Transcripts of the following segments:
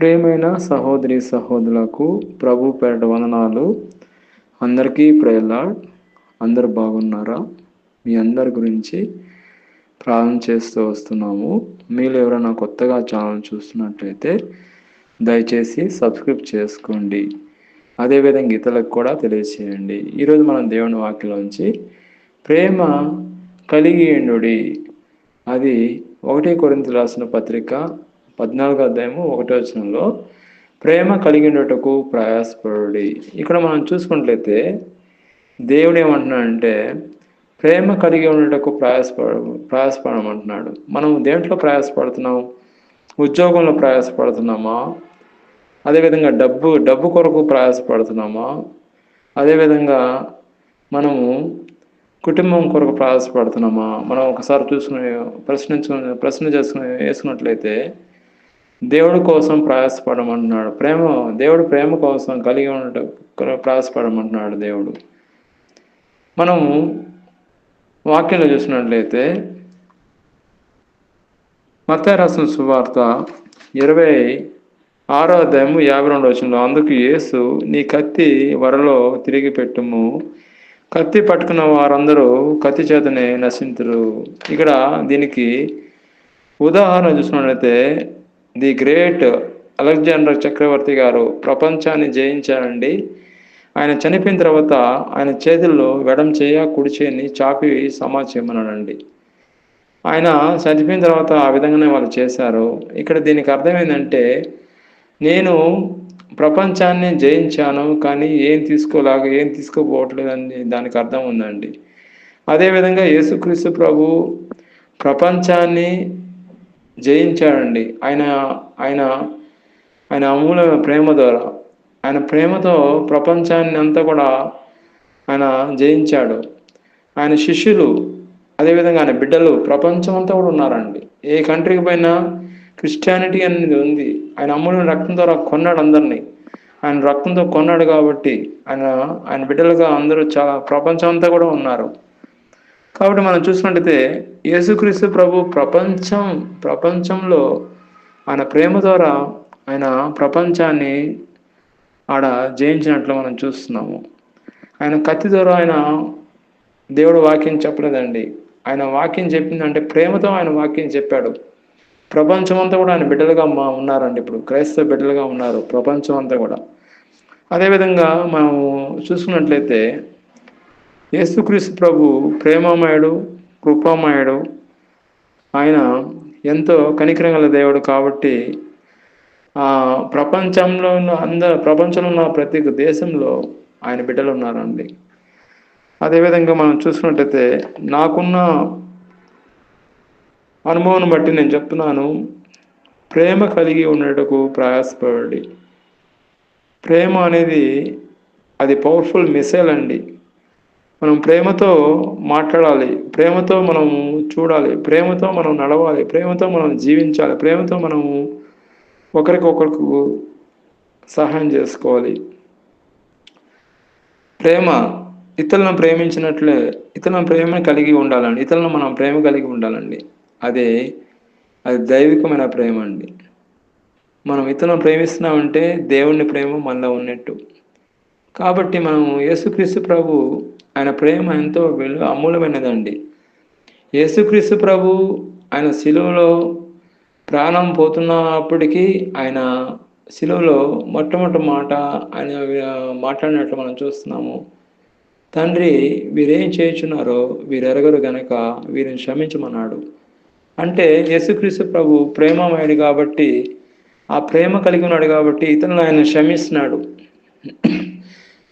ప్రేమైన సహోదరి సహోదరులకు ప్రభు పేట వందనాలు. అందరికీ ప్రేలాడ్ అందరు బాగున్నారా? మీ అందరి గురించి ప్రార్థన చేస్తూ వస్తున్నాము. మీరు ఎవరైనా కొత్తగా ఛానల్ చూస్తున్నట్లయితే దయచేసి సబ్స్క్రైబ్ చేసుకోండి. అదేవిధంగా ఇతరులకు కూడా తెలియచేయండి. ఈరోజు మనం దేవుని వాక్యలోంచి ప్రేమ కలిగి అది ఒకటి కొరింత రాసిన పత్రిక పద్నాలుగో అధ్యాయము ఒకటో వచనంలో ప్రేమ కలిగినటకు ప్రయాసపడి ఇక్కడ మనం చూసుకున్నట్లయితే దేవుడు ఏమంటున్నాడంటే ప్రేమ కలిగి ఉండటకు ప్రయాసపడ ప్రయాసపడమంటున్నాడు. మనం దేంట్లో ప్రయాసపడుతున్నాం? ఉద్యోగంలో ప్రయాసపడుతున్నామా? అదేవిధంగా డబ్బు డబ్బు కొరకు ప్రయాసపడుతున్నామా? అదేవిధంగా మనము కుటుంబం కొరకు ప్రయాసపడుతున్నామా? మనం ఒకసారి చూసుకునే ప్రశ్నించుకునే ప్రశ్న చేసుకుని వేసుకున్నట్లయితే దేవుడి కోసం ప్రయాసపడమంటున్నాడు. ప్రేమ దేవుడు ప్రేమ కోసం కలిగి ఉండటం ప్రయాసపడమంటున్నాడు దేవుడు. మనము వాక్యంలో చూసినట్లయితే మత సువార్త ఇరవై ఆరో అధ్యాయము యాభై రెండు వచ్చిన అందుకు యేసు నీ కత్తి వరలో తిరిగి పెట్టుము. కత్తి పట్టుకున్న వారందరూ కత్తి చేతనే నశించరు ఇక్కడ దీనికి ఉదాహరణ చూసినట్లయితే ది గ్రేట్ అలెగ్జాండర్ చక్రవర్తి గారు ప్రపంచాన్ని జయించారండి ఆయన చనిపోయిన తర్వాత ఆయన చేతుల్లో వెడం చేయ కుడి చేయని చాపి సమా చేయమన్నాడండి. ఆయన చనిపోయిన తర్వాత ఆ విధంగానే వాళ్ళు చేశారు. ఇక్కడ దీనికి అర్థం ఏంటంటే నేను ప్రపంచాన్ని జయించాను కానీ ఏం తీసుకోలేక ఏం తీసుకోపోవట్లేదని దానికి అర్థం ఉందండి. అదేవిధంగా యేసుక్రీస్తు ప్రభు ప్రపంచాన్ని జయించాడండి. ఆయన ఆయన ఆయన అమూల ప్రేమ ద్వారా. ఆయన ప్రేమతో ప్రపంచాన్ని అంతా కూడా ఆయన జయించాడు. ఆయన శిష్యులు అదేవిధంగా ఆయన బిడ్డలు ప్రపంచం అంతా కూడా ఉన్నారండి. ఏ కంట్రీకి పోయినా క్రిస్టియానిటీ అనేది ఉంది. ఆయన అమ్ముడిని రక్తం ద్వారా కొన్నాడు అందరినీ. ఆయన రక్తంతో కొన్నాడు కాబట్టి ఆయన ఆయన బిడ్డలుగా అందరూ చాలా ప్రపంచం అంతా కూడా ఉన్నారు. కాబట్టి మనం చూసినట్టయితే యేసుక్రీస్తు ప్రభు ప్రపంచం ప్రపంచంలో ఆయన ప్రేమ ద్వారా ఆయన ప్రపంచాన్ని ఆడ జయించినట్లు మనం చూస్తున్నాము. ఆయన కత్తి ద్వారా ఆయన దేవుడు వాక్యం చెప్పలేదండి. ఆయన వాక్యం చెప్పిందంటే ప్రేమతో ఆయన వాక్యం చెప్పాడు. ప్రపంచం అంతా కూడా ఆయన బిడ్డలుగా మా ఉన్నారండి ఇప్పుడు. క్రైస్తవ బిడ్డలుగా ఉన్నారు ప్రపంచం అంతా కూడా. అదేవిధంగా మనము చూసుకున్నట్లయితే యేసుక్రీస్తు ప్రభు ప్రేమమయుడు కృపామయుడు. ఆయన ఎంతో కనికరం గల దేవుడు కాబట్టి ఆ ప్రపంచంలో ఉన్న అందరు ప్రపంచంలో ఉన్న ప్రతి దేశంలో ఆయన బిడ్డలు ఉన్నారండి అదేవిధంగా మనం చూసుకున్నట్టయితే నాకున్న అనుభవం బట్టి నేను చెప్తున్నాను ప్రేమ కలిగి ఉండటకు ప్రయాసపడండి. ప్రేమ అనేది అది పవర్ఫుల్ మిసైల్ అండి. మనం ప్రేమతో మాట్లాడాలి ప్రేమతో మనం చూడాలి ప్రేమతో మనం నడవాలి ప్రేమతో మనం జీవించాలి ప్రేమతో మనము ఒకరికొకరికి సహాయం చేసుకోవాలి. ప్రేమ ఇతరులను ప్రేమించినట్లే ఇతరులను ప్రేమ కలిగి ఉండాలండి ఇతరులను మనం ప్రేమ కలిగి ఉండాలండి. అదే అది దైవికమైన ప్రేమ అండి. మనం ఇతరులను ప్రేమిస్తున్నామంటే దేవుని ప్రేమ మనలో ఉన్నట్టు. కాబట్టి మనం యేసుక్రీస్తు ప్రభు ఆయన ప్రేమ ఎంతో విలువ అమూల్యమైనదండి యేసుక్రీస్తు ప్రభు ఆయన శిలువలో ప్రాణం పోతున్నప్పటికీ ఆయన శిలువలో మొట్టమొదటి మాట ఆయన మాట్లాడినట్లు మనం చూస్తున్నాము. తండ్రి వీరేం చేయించున్నారో వీరెరగరు గనక వీరిని క్షమించమన్నాడు. అంటే యేసుక్రీస్తు ప్రభు ప్రేమమయుడు కాబట్టి ఆ ప్రేమ కలిగి ఉన్నాడు కాబట్టి ఇతను ఆయన క్షమిస్తున్నాడు.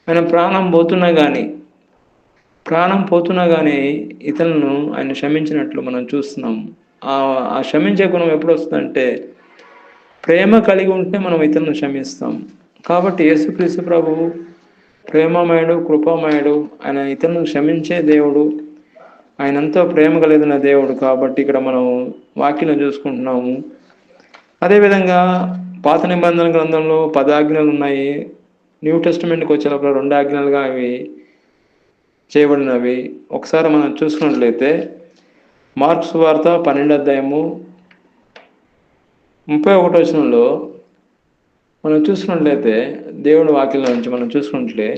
ఆయన ప్రాణం పోతున్నా కానీ ప్రాణం పోతున్నా కానీ ఇతరులను ఆయన క్షమించినట్లు మనం చూస్తున్నాం. ఆ క్షమించే గుణం ఎప్పుడు వస్తుందంటే ప్రేమ కలిగి ఉంటే మనం ఇతరులను క్షమిస్తాం. కాబట్టి యేసుక్రీస్తు ప్రభు ప్రేమమయుడు కృపమయుడు ఆయన ఇతరులను క్షమించే దేవుడు ఆయన ఎంతో ప్రేమ కలిగిన దేవుడు కాబట్టి ఇక్కడ మనం వాక్యం చూసుకుంటున్నాము. అదేవిధంగా పాత నిబంధన గ్రంథంలో పదాజ్ఞలు ఉన్నాయి. న్యూ టెస్ట్మెంట్కి వచ్చేటప్పుడు రెండు ఆజ్ఞలుగా అవి చేయబడినవి. ఒకసారి మనం చూసుకున్నట్లయితే మార్క్స్ వార్త పన్నెండు అధ్యాయము ముప్పై ఒకటో వచనంలో మనం చూసుకున్నట్లయితే దేవుడి వాక్యంలో నుంచి మనం చూసుకున్నట్లే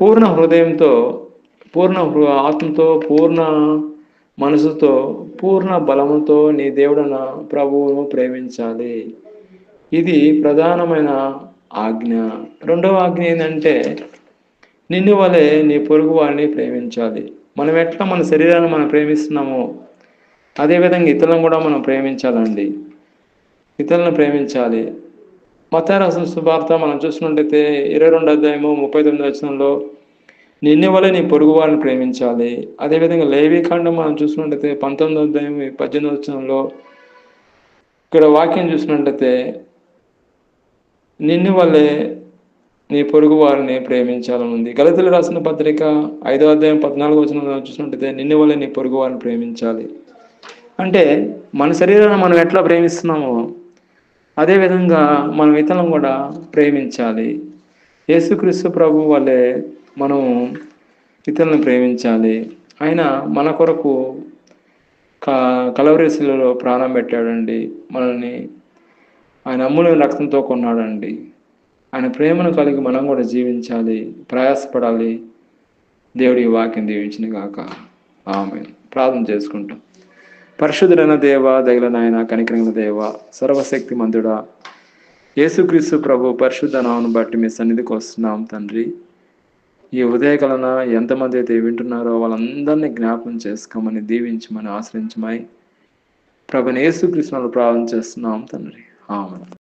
పూర్ణ హృదయంతో పూర్ణ హృ ఆత్మతో పూర్ణ మనసుతో పూర్ణ బలముతో నీ దేవుడన ప్రభువును ప్రేమించాలి. ఇది ప్రధానమైన ఆజ్ఞ. రెండవ ఆజ్ఞ ఏంటంటే నిన్ను వలె నీ పొరుగు వారిని ప్రేమించాలి. మనం ఎట్లా మన శరీరాన్ని మనం ప్రేమిస్తున్నామో అదేవిధంగా ఇతరులను కూడా మనం ప్రేమించాలండి. ఇతరులను ప్రేమించాలి. మతారాసం శుభార్త మనం చూసినట్టయితే ఇరవై రెండు అధ్యాయము ముప్పై తొమ్మిది వచనంలో నిన్ను వల్ల నీ పొరుగు వారిని ప్రేమించాలి. అదేవిధంగా లేవీకాండం మనం చూసినట్టయితే పంతొమ్మిదో అధ్యాయం పద్దెనిమిది వచనంలో ఇక్కడ వాక్యం చూసినట్టయితే నిన్ను వల్లే నీ పొరుగు వారిని ప్రేమించాలని ఉంది. గలతులు రాసిన పత్రిక ఐదో అధ్యాయం పద్నాలుగు వచ్చిన చూసినట్టయితే నిన్ను వల్లే నీ పొరుగు వారిని ప్రేమించాలి. అంటే మన శరీరాన్ని మనం ఎట్లా ప్రేమిస్తున్నామో అదేవిధంగా మనం ఇతరులను కూడా ప్రేమించాలి. యేసుక్రీస్తు ప్రభు వల్లే మనం ఇతరులను ప్రేమించాలి. ఆయన మన కొరకు క కలవరేసులలో ప్రాణం పెట్టాడండి. మనల్ని ఆయన అమ్ములని రక్తంతో కొన్నాడండి. ఆయన ప్రేమను కలిగి మనం కూడా జీవించాలి ప్రయాసపడాలి. దేవుడి వాక్యం దీవించిన గాక. ఆమె ప్రార్థన చేసుకుంటాం. పరిశుద్ధుడైన దేవ దగిల నాయన కనికరంగ దేవ సర్వశక్తి మంతుడా యేసుక్రీస్తు ప్రభు పరిశుద్ధ నామను బట్టి మీ సన్నిధికి వస్తున్నాం తండ్రి. ఈ ఉదయకలన ఎంతమంది అయితే వింటున్నారో వాళ్ళందరినీ జ్ఞాపం చేసుకోమని దీవించమని ఆశ్రయించమని ప్రభుని యేసుకృష్ణలు ప్రార్థన చేస్తున్నాం తండ్రి. ఆమె